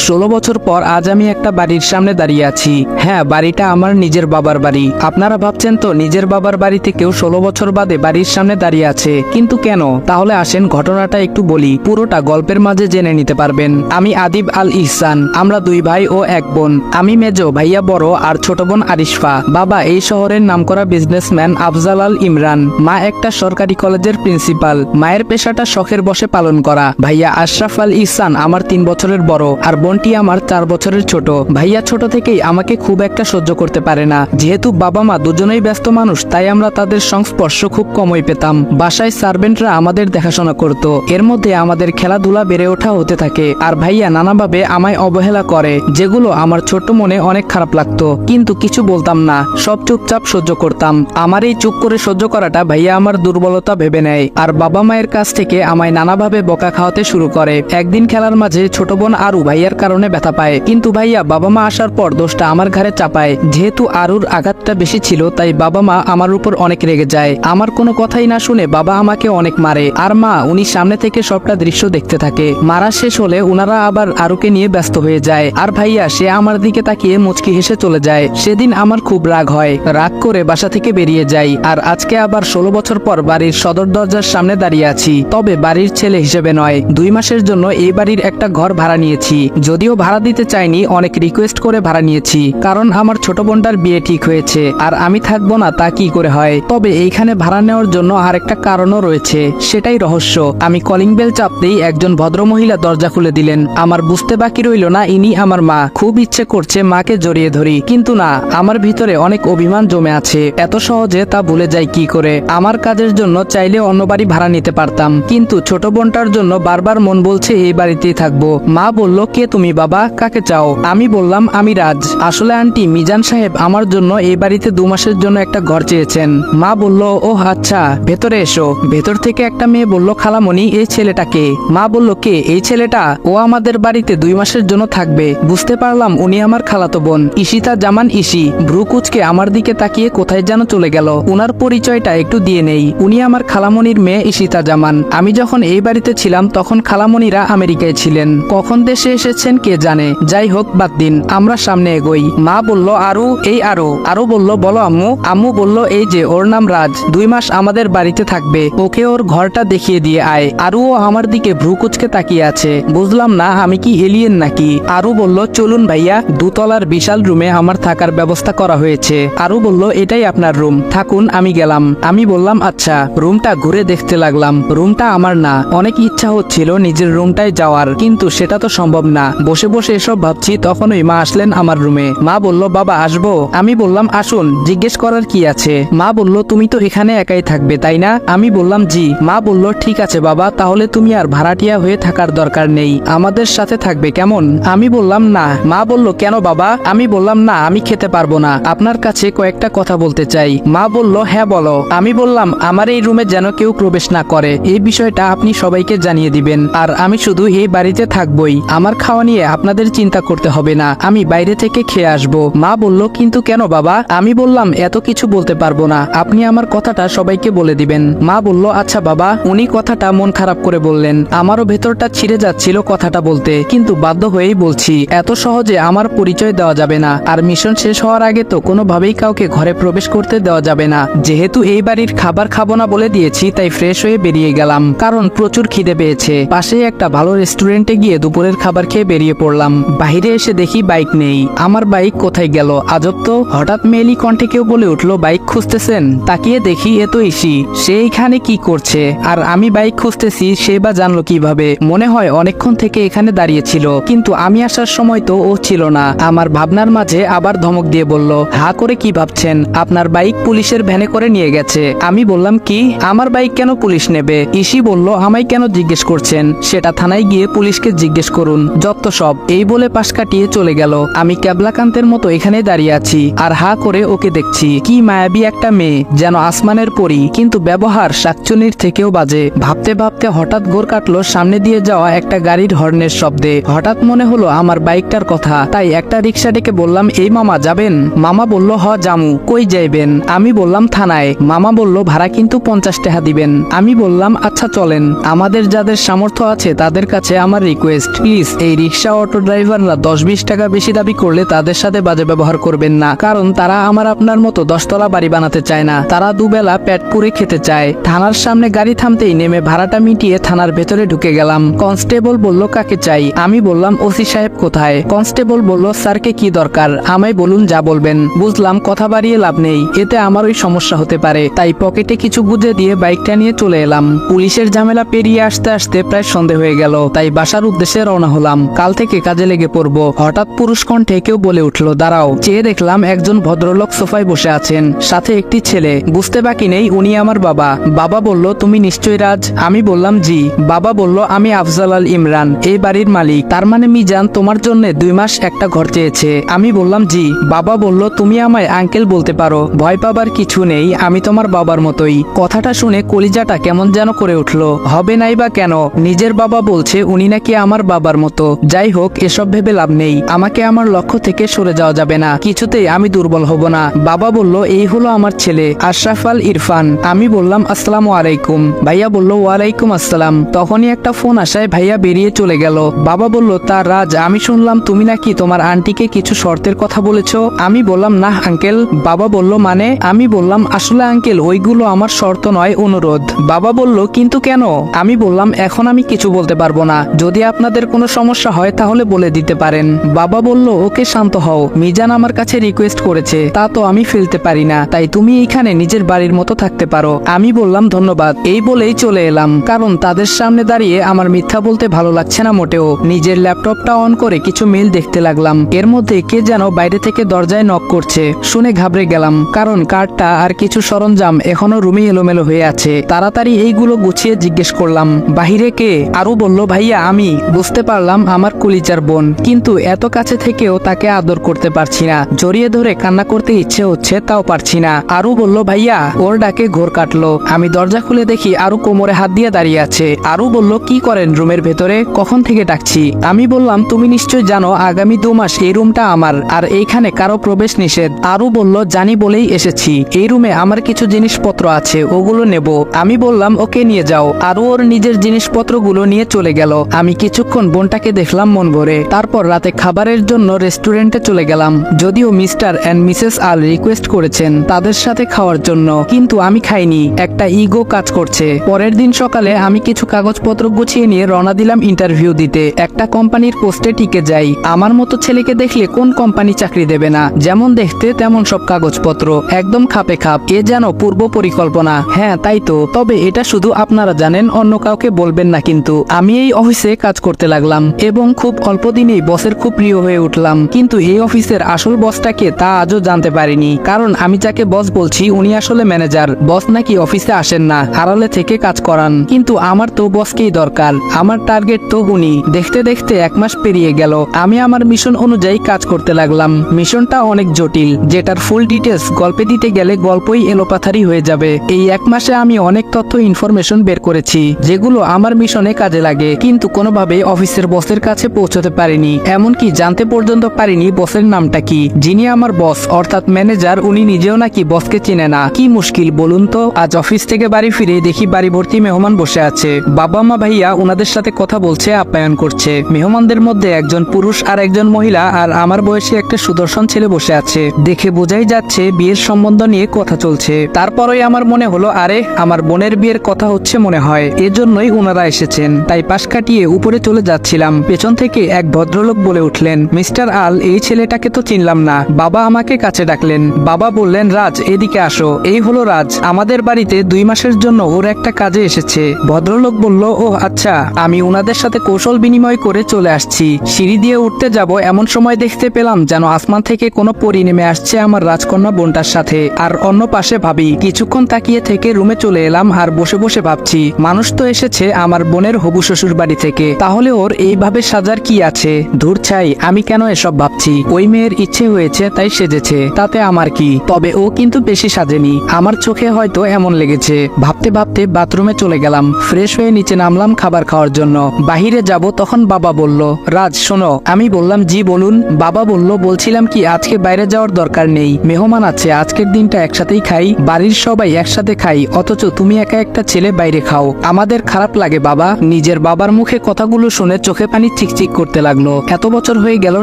ষোলো বছর পর আজ আমি একটা বাড়ির সামনে দাঁড়িয়ে আছি। হ্যাঁ বাড়িটা আমার নিজের বাবার বাড়ি। আপনারা ভাবছেন তো, নিজের বাবার বাড়িতে কেউ ষোলো বছর বাদে বাড়ির সামনে দাঁড়িয়ে আছে। কিন্তু কেন? তাহলে আসেন, ঘটনাটা একটু বলি। পুরোটা গল্পের মাঝে জেনে নিতে পারবেন। আমি আদিব আল ইহসান। আমরা দুই ভাই ও এক বোন। আমি মেজো, ভাইয়া বড় আর ছোট বোন আরিশফা। বাবা এই শহরের নামকরা বিজনেসম্যান আফজাল আল ইমরান। মা একটা সরকারি কলেজের প্রিন্সিপাল মায়ের পেশাটা শখের বসে পালন করা। ভাইয়া আশরাফ আল ইহসান আমার তিন বছরের বড়। আর বোনটি আমার চার বছরের ছোট। ভাইয়া ছোট থেকেই আমাকে খুব একটা সহ্য করতে পারে না। যেহেতু বাবা মা দুজনেই ব্যস্ত মানুষ, তাই আমরা তাদের সংস্পর্শ খুব কমই পেতাম। বাসায় সার্ভেন্টরা আমাদের দেখাশোনা করত। এর মধ্যে আমাদের খেলাধুলা বেড়ে ওঠা হতে থাকে। আর ভাইয়া নানাভাবে আমায় অবহেলা করে, যেগুলো আমার ছোট মনে অনেক খারাপ লাগতো। কিন্তু কিছু বলতাম না, সব চুপচাপ সহ্য করতাম। আমার এই চুপ করে সহ্য করাটা ভাইয়া আমার দুর্বলতা ভেবে নেয়। আর বাবা মায়ের কাছ থেকে আমায় নানাভাবে বকা খাওয়াতে শুরু করে। একদিন খেলার মাঝে ছোট বোন আরু ভাইয়ার কারণে ব্যথা পায়। কিন্তু ভাইয়া, বাবা মা আসার পর দোষটা আমার ঘাড়ে চাপায়। যেহেতু আরুর আঘাতটা বেশি ছিল, তাই বাবা মা আমার উপর অনেক রেগে যায়। আমার কোনো কথাই না শুনে বাবা আমাকে অনেক মারে। আর মা, উনি সামনে থেকে সবটা দৃশ্য দেখতে থাকে। মারা শেষ হলে উনারা আবার আরুকে নিয়ে ব্যস্ত হয়ে যায়। আর ভাইয়া, সে আমার দিকে তাকিয়ে মুচকি হেসে চলে যায়। সেদিন আমার খুব রাগ হয়। রাগ করে বাসা থেকে বেরিয়ে যাই। আর আজকে আবার ষোলো বছর পর বাড়ির সদর দরজার সামনে দাঁড়িয়ে আছি। তবে বাড়ির ছেলে হিসেবে নয়। দুই মাসের জন্য এই বাড়ির একটা ঘর ভাড়া নিয়েছি। যদিও ভাড়া দিতে চাইনি, অনেক রিকোয়েস্ট করে ভাড়া নিয়েছি। কারণ আমার ছোট বোনটার বিয়ে ঠিক হয়েছে, আর আমি থাকব না, তা কি করে হয়? তবে এইখানে ভাড়া নেওয়ার জন্য আর একটা কারণও রয়েছে, সেটাই রহস্য। আমি কলিং বেল চাপতেই একজন ভদ্রমহিলা দরজা খুলে দিলেন। আমার বুঝতে বাকি রইল না, ইনি আমার মা। খুব ইচ্ছে করছে মাকে জড়িয়ে ধরি, কিন্তু না, আমার ভিতরে অনেক অভিমান জমে আছে। এত সহজে তা ভুলে যাই কি করে? আমার কাজের জন্য চাইলে অন্য বাড়ি ভাড়া নিতে পারতাম, কিন্তু ছোট বোনটার জন্য বারবার মন বলছে, এই বাড়িতেই থাকব। মা বলল, কে তুমি, বাবা, কাকে চাও? আমি বললাম, আমি রাজ। আসলে আন্টি, মিজান সাহেব আমার জন্য এই বাড়িতে দু মাসের জন্য একটা ঘর চেয়েছেন। মা বলল ও আচ্ছা ভেতরে এসো। ভেতর থেকে একটা মেয়ে বলল, খালামণি, এই ছেলেটাকে। মা বলল, কে? এই ছেলেটা? ও আমাদের বাড়িতে দুই মাসের জন্য থাকবে। বুঝতে পারলাম, উনি আমার খালাতো বোন। ইশিতা জামান ইসি। ভ্রু কুচকে আমার দিকে তাকিয়ে কোথায় যেন চলে গেল। উনার পরিচয়টা একটু দিয়ে নেই। উনি আমার খালামণির মেয়ে ইশিতা জামান। আমি যখন এই বাড়িতে ছিলাম, তখন খালামণিরা আমেরিকায় ছিলেন। কখন দেশে এসেছেন কে জানে। যাই হোক, বাদ দিন, আমরা সামনে এগোই। মা বলল, আরু, এই আরও। আরও বলল, বলো আম্মু। আম্মু বলল, এই যে, ওর নাম রাজ। দুই মাস আমাদের বাড়িতে থাকবে। ওকে ওর ঘরটা দেখিয়ে দিয়ে আয়। আরুও আমার দিকে ভ্রু কুচকে তাকিয়ে আছে। বুঝলাম না, আমি কি এলিয়েন নাকি? আরু বলল, চলুন ভাইয়া, দুতলার বিশাল রুমে আমার থাকার ব্যবস্থা করা হয়েছে। আরু বলল, এটাই আপনার রুম। থাকুন, আমি গেলাম। আমি বললাম আচ্ছা। রুমটা ঘুরে দেখতে লাগলাম। রুমটা আমার না। অনেক ইচ্ছা হচ্ছিল নিজের রুমটায় যাওয়ার, কিন্তু সেটা তো সম্ভব না। বসে বসে এসব ভাবছি, তখনই মা আসলেন আমার রুমে। মা বলল, বাবা, আসব। আমি বললাম, আসুন। জিজ্ঞেস করার কি আছে? মা বলল, তুমি তো এখানে একাই থাকবে, তাই না? আমি বললাম, জি। মা বলল, ঠিক আছে বাবা, তাহলে তুমি আর ভাড়াটিয়া হয়ে থাকার দরকার নেই। আমাদের সাথে থাকবে, কেমন? আমি বললাম, না। মা বলল, কেন বাবা? আমি বললাম, না, আমি খেতে পারব না। আপনার কাছে কয়েকটা কথা বলতে চাই। মা বলল হ্যাঁ বলো। আমি বললাম, আমার এই রুমে যেন কেউ প্রবেশ না করে। এই বিষয়টা আপনি সবাইকে জানিয়ে দিবেন। আর আমি শুধু এই বাড়িতে থাকবই। আমার খাওয়া নিয়ে আপনাদের চিন্তা করতে হবে না। আমি বাইরে থেকে খেয়ে আসব। মা বলল, কিন্তু কেন বাবা? আমি বললাম, এত কিছু বলতে পারব না। আপনি আমার কথাটা সবাইকে বলে দিবেন। মা বলল আচ্ছা বাবা। উনি কথাটা মন খারাপ করে বললেন, আমারও ভেতরটা ছিঁড়ে যাচ্ছিল কথাটা বলতে। কিন্তু বাধ্য হয়েই বলছি, এত সহজে আমার পরিচয় দেওয়া যাবে না। আর মিশন শেষ হওয়ার আগে তো কোনোভাবেই কাউকে ঘরে প্রবেশ করতে দেওয়া যাবে না। যেহেতু এই বাড়ির খাবার খাব না বলে দিয়েছি, তাই ফ্রেশ হয়ে বেরিয়ে গেলাম। কারণ প্রচুর খিদে পেয়েছে। পাশেই একটা ভালো রেস্টুরেন্টে গিয়ে দুপুরের খাবার খেয়ে বেরিয়ে পড়লাম। বাইরে এসে দেখি বাইক নেই। আমার বাইক কোথায় গেল? আজব তো। হঠাৎ মেলি কণ্ঠে কেউ বলে উঠল, বাইক খুঁজতেছেন? তাকিয়ে দেখি এ তো ইসি। সে এখানে কি করছে? আর আমি বাইক খুঁজতেছি, সে বা জানলো কীভাবে? মনে হয় অনেকক্ষণ থেকে এখানে দাঁড়িয়েছিল। কিন্তু আমি আসার সময় তো ও ছিল না। আমার ভাবনার মাঝে আবার ধমক দিয়ে বলল, হা করে কি ভাবছেন? আপনার বাইক পুলিশের ভ্যানে করে নিয়ে গেছে। আমি বললাম, কি? আমার বাইক কেন পুলিশ নেবে? ইসি বলল, আমায় কেন জিজ্ঞেস করছেন? সেটা থানায় গিয়ে পুলিশকে জিজ্ঞেস করুন। যত সব। এই বলে পাশ কাটিয়ে চলে গেল। আমি ক্যাবলাকান্তের মতো এখানে দাঁড়িয়ে আছি আর হা করে ওকে দেখছি। কি মায়াবী একটা মেয়ে, যেন আসমানের পরি, কিন্তু ব্যবহার শাকচুনির থেকেও বাজে। ভাবতে ভাবতে হঠাৎ গোর কাটলো সামনে দিয়ে যাওয়া একটা গাড়ির হর্নের শব্দে। হঠাৎ মনে হলো আমার বাইকটার কথা, তাই একটা রিক্সা ডেকে বললাম, এই মামা, যাবেন? মামা বলল, হ জামু কই যাইবেন? আমি বললাম, থানায়। মামা বলল, ভাড়া কিন্তু পঞ্চাশ টাকা দিবেন। আমি বললাম আচ্ছা চলেন। আমাদের যাদের সামর্থ্য আছে, তাদের কাছে আমার রিকোয়েস্ট প্লিজ এই রিক্সা অটো ড্রাইভাররা দশ বিশ টাকা বেশি দাবি করলে তাদের সাথে বাজে ব্যবহার করবেন না, কারণ তারা আমার আপনার মতো দশতলা বাড়ি বানাতে চায় না। তারা দুবেলা পেট পুরে খেতে চায়। থানার সামনে গাড়ি থামতেই নেমে ভাড়াটা মিটিয়ে থানার ভেতরে ঢুকে গেলাম। কনস্টেবল বলল, কাকে চাই? আমি বললাম, ওসি সাহেব কোথায়? কনস্টেবল বলল, স্যারকে কি দরকার? আমায় বলুন, যা বলবেন। বুঝলাম, কথা বাড়িয়ে লাভ নেই। এতে আমার ওই সমস্যা হতে পারে। তাই পকেটে কিছু গুজে দিয়ে বাইকটা নিয়ে চলে এলাম। পুলিশের ঝামেলা পেরিয়ে আসতে আসতে প্রায় সন্ধে হয়ে গেল। তাই বাসার উদ্দেশ্যে রওনা হলাম। কাল থেকে কাজে লেগে পড়ব। হঠাৎ পুরুষ কণ্ঠে কেউ বলে উঠল, দাঁড়াও। চেয়ে দেখলাম একজন ভদ্রলোক সোফায় বসে আছেন, সাথে একটি ছেলে। বুঝতে বাকি নেই, উনি আমার বাবা। বাবা বলল, তুমি নিশ্চয়ই রাজ? আমি বললাম, জি। বাবা বলল, আমি আফজাল আল ইমরান, এই বাড়ির মালিক। তার মানে মিজান তোমার জন্য দুই মাস একটা ঘর চেয়েছে। আমি বললাম, জি। বাবা বলল, তুমি আমায় আঙ্কেল বলতে পারো। ভয় পাবার কিছু নেই, আমি তোমার বাবার মতোই। কথাটা শুনে কলিজাটা কেমন যেন করে উঠল, হবে নাই বা কেন? নিজের বাবা বলছে, উনি নাকি আমার বাবার মতো। যাই হোক, এসব ভেবে লাভ নেই। আমাকে আমার লক্ষ্য থেকে সরে যাওয়া যাবে না। কিছুতেই আমি দুর্বল হব না। বাবা বলল, এই হলো আমার ছেলে, আশরাফ আল ইরফান। আমি বললাম, আসসালাম আলাইকুম। ভাইয়া বলল, ওয়ালাইকুম আসসালাম। তখনই একটা ফোন আসায় ভাইয়া বেরিয়ে চলে গেল। বাবা বলল, তার রাজ, আমি শুনলাম তুমি নাকি তোমার আন্টিকে কিছু শর্তের কথা বলেছ। আমি বললাম, না আঙ্কেল। বাবা বলল মানে? আমি বললাম, আসলে আঙ্কেল, ওইগুলো আমার শর্ত নয়, অনুরোধ। বাবা বলল, কিন্তু কেন? আমি বললাম, এখন আমি কিছু বলতে পারব না। যদি আপনাদের কোনো সমস্যা হয় তাহলে বলে দিতে পারেন। বাবা বলল, ওকে, শান্ত হও। মিজান আমার কাছে রিকোয়েস্ট করেছে। তা তো আমি ফেলতে পারি না। তাই তুমি এইখানে নিজের বাড়ির মতো থাকতে পারো। আমি বললাম, ধন্যবাদ। এই বলেই চলে এলাম। কারণ তাদের সামনে দাঁড়িয়ে আমার মিথ্যা বলতে ভালো লাগছে না মোটেও। নিজের ল্যাপটপটা অন করে কিছু মেল দেখতে লাগলাম। এর মধ্যে কে যেন বাইরে থেকে দরজায় নক করছে। শুনে ঘাবড়ে গেলাম। কারণ কার্ডটা আর কিছু সরঞ্জাম এখনও রুমে এলোমেলো হয়ে আছে। তাড়াতাড়ি এইগুলো গুছিয়ে জিজ্ঞেস করলাম। বাহিরে কে? আরও বলল, ভাইয়া, আমি। বুঝতে পারলাম আমার কুলিচার বোন। কিন্তু এত কাছে থেকেও তাকে আদর করতে পারছি না। জড়িয়ে ধরে কান্না করতে ইচ্ছে হচ্ছে, তাও পারছি না। আরু বলল, ভাইয়া, ওর ডাকে ঘোর কাটলো। আমি দরজা খুলে দেখি আরু কোমরে হাত দিয়ে দাঁড়িয়ে আছে। আরু বলল, কি করেন রুমের ভেতরে? কখন থেকে ডাকছি? আমি বললাম, তুমি নিশ্চয় জানো, আগামী দু মাস এই রুমটা আমার, আর এইখানে কারও প্রবেশ নিষেধ। আরু বলল, জানি বলেই এসেছি। এই রুমে আমার কিছু জিনিসপত্র আছে, ওগুলো নেব। আমি বললাম, ওকে নিয়ে যাও। আরু ওর নিজের জিনিসপত্রগুলো নিয়ে চলে গেল। আমি কিছুক্ষণ বোনটাকে দেখলাম মন ভরে। তারপর রাতে খাবারের জন্য রেস্টুরেন্টে চলে গেলাম। যদিও mister and missus Al request করেছেন তাদের সাথে খাওয়ার জন্য, কিন্তু আমি খাইনি। একটা ইগো কাজ করছে। পরের দিন সকালে আমি কিছু কাগজপত্র গুছিয়ে নিয়ে রওনা দিলাম ইন্টারভিউ দিতে। একটা কোম্পানির পোস্টে টিকে যাই। আমার মতো ছেলেকে দেখলে কোন কোম্পানি চাকরি দেবে না? যেমন দেখতে তেমন সব কাগজপত্র। একদম খাপে খাপ। এ যেন পূর্ব পরিকল্পনা। হ্যাঁ তাই তো। তবে এটা শুধু আপনারা জানেন, অন্য কাউকে বলবেন না কিন্তু। আমি এই অফিসে কাজ করতে লাগলাম। এবং খুব অল্প দিনেই বসের খুব প্রিয় হয়ে উঠলাম। কিন্তু এই অফিসের আসল বসটাকে তা আজও জানতে পারিনি। কারণ আমি যাকে বস বলছি, উনি আসলে ম্যানেজার। বস নাকি অফিসে আসেন না আড়ালে থেকে কাজ করান। কিন্তু আমার তো বসকেই দরকার। আমার টার্গেট তো উনি। দেখতে দেখতে এক মাস পেরিয়ে গেল। আমি আমার মিশন অনুযায়ী কাজ করতে লাগলাম। মিশনটা অনেক জটিল। যেটার ফুল ডিটেলস গল্পে দিতে গেলে গল্পই এলোপাথারি হয়ে যাবে। এই এক মাসে আমি অনেক তথ্য, ইনফরমেশন বের করেছি, যেগুলো আমার মিশনে কাজে লাগে। কিন্তু কোনোভাবে অফিসের বসের কাছে পৌঁছতে পারিনি, এমনকি জানতে পর্যন্ত পারিনি বসের নামটা কি। যিনি আমার বস, অর্থাৎ ম্যানেজার, উনি নিজেও নাকি বসকে চিনে না। কি মুশকিল বলুন তো? আজ অফিস থেকে বাড়ি ফিরে দেখি বাড়ি ভর্তি মেহমান বসে আছে। বাবা মা ভাইয়া ওনাদের সাথে কথা বলছে, আপ্যায়ন করছে। মেহমানদের মধ্যে একজন পুরুষ আর একজন মহিলা, আর আমার বয়সী একটা সুদর্শন ছেলে বসে আছে। দেখে বোঝাই যাচ্ছে, বিয়ের সম্বন্ধ নিয়ে কথা চলছে। তারপরেই আমার মনে হলো, আরে, আমার বোনের বিয়ের কথা হচ্ছে মনে হয়। এজন্যই ওনারা এসেছেন। তাই পাশ কাটিয়ে উপরে চলে যাচ্ছিলাম। পেছন থেকে এক ভদ্রলোক বলে উঠলেন, মিস্টার আল, এই ছেলেটাকে তো চিনলাম না। বাবা আমাকে কাছে ডাকলেন। বাবা বললেন, রাজ, এদিকে আসো। এই হলো রাজ। আমাদের বাড়িতে দুই মাসের জন্য ওর একটা কাজে এসেছে। ভদ্রলোক বলল ও আচ্ছা। আমি ওনাদের সাথে কৌশল বিনিময় করে চলে আসছি। সিঁড়ি দিয়ে উঠতে যাব, এমন সময় দেখতে পেলাম যেন আসমান থেকে কোনো পরি নেমে আসছে আমার রাজকন্যা বোনটার সাথে। আর অন্য পাশে ভাবি, কিছুক্ষণ তাকিয়ে থেকে রুমে চলে এলাম আর বসে বসে ভাবছি, মানুষ তো এসেছে আমার বোনের হবু শ্বশুর বাড়ি থেকে। তাহলে ওর এইভাবে সাজার কি আছে? ধূর ছাই, আমি কেন এসব ভাবছি? ওই মেয়ের ইচ্ছে হয়েছে, তাই সেজেছে। তাতে আমার কি? তবে ও কিন্তু বেশি সাজেনি। আমার চোখে হয়তো এমন লেগেছে। ভাবতে ভাবতে বাথরুমে চলে গেলাম। ফ্রেশ হয়ে নিচে নামলাম খাবার খাওয়ার জন্য। বাহিরে যাব তখন বাবা বলল, রাজ, শোনো, আমি বললাম, জি, বলুন। বাবা বলল, বলছিলাম কি, আজকে বাইরে যাওয়ার দরকার নেই। মেহমান আছে, আজকের দিনটা একসাথেই খাই। বাড়ির সবাই একসাথে খাই, অথচ তুমি একা একটা ছেলে বাইরে খাও। আমাদের খারাপ লাগে, বাবা। নিজের বাবার মুখে কথাগুলো শুনে চোখে পানি চিকচিক করতে লাগল। এত বছর হয়ে গেল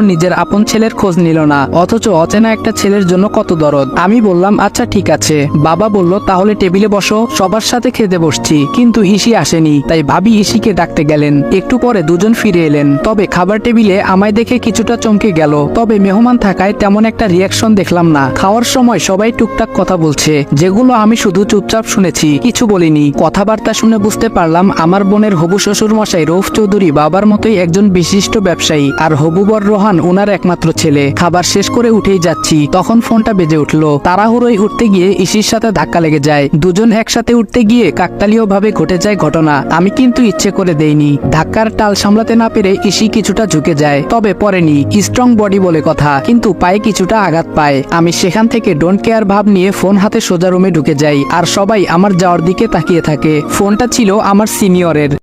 নিজের আপন ছেলের খোঁজ নিল না। অথচ অচেনা একটা ছেলের জন্য কত দরদ। আমি বললাম আচ্ছা ঠিক আছে। বাবা বলল, তাহলে টেবিলে বসো, সবার সাথে খেতে বসছি। কিন্তু ইসি আসেনি। তাই ভাবি ইসিকে ডাকতে গেলেন। একটু পরে দুজন ফিরে এলেন। তবে খাবার টেবিলে আমায় দেখে কিছুটা চমকে গেল। তবে মেহমান থাকায় তেমন একটা রিয়াকশন দেখলাম না। খাওয়ার সময় সবাই টুকটাক কথা বলছে, যেগুলো আমি শুধু চুপচাপ শুনেছি, কিছু বলিনি। কথাবার্তা শুনে বুঝতে পারলাম, আমার বোনের হবু শ্বশুর মশাই রৌফ চৌধুরী বাবার মতোই একজন বিশিষ্ট ব্যবসায়ী আর হবুবর রোহান ওনার একমাত্র ছেলে। খাবার শেষ করে উঠেই যাচ্ছি। তখন ফোনটা বেজে উঠল। তাড়াহুড়োই উঠতে গিয়ে ইসির সাথে ধাক্কা লেগে যায়। দুজন একসাথে উঠতে গিয়ে কাকতালীয় ভাবে ঘটে যায় ঘটনা। আমি কিন্তু ইচ্ছে করে দেইনি। ধাক্কার টাল সামলাতে না পেরে ইসি কিছুটা ঝুঁকে যায়। তবে পরেনি স্ট্রং বডি বলে কথা। কিন্তু পায়ে কিছুটা আঘাত পায়। আমি সেখান থেকে ডোন্ট কেয়ার ভাব নিয়ে ফোন হাতে সোজা রুমে ঢুকে যাই। আর সবাই আমার যাওয়ার দিকে তাকিয়ে থাকে। ফোনটা ছিল আমার সিনিয়রের।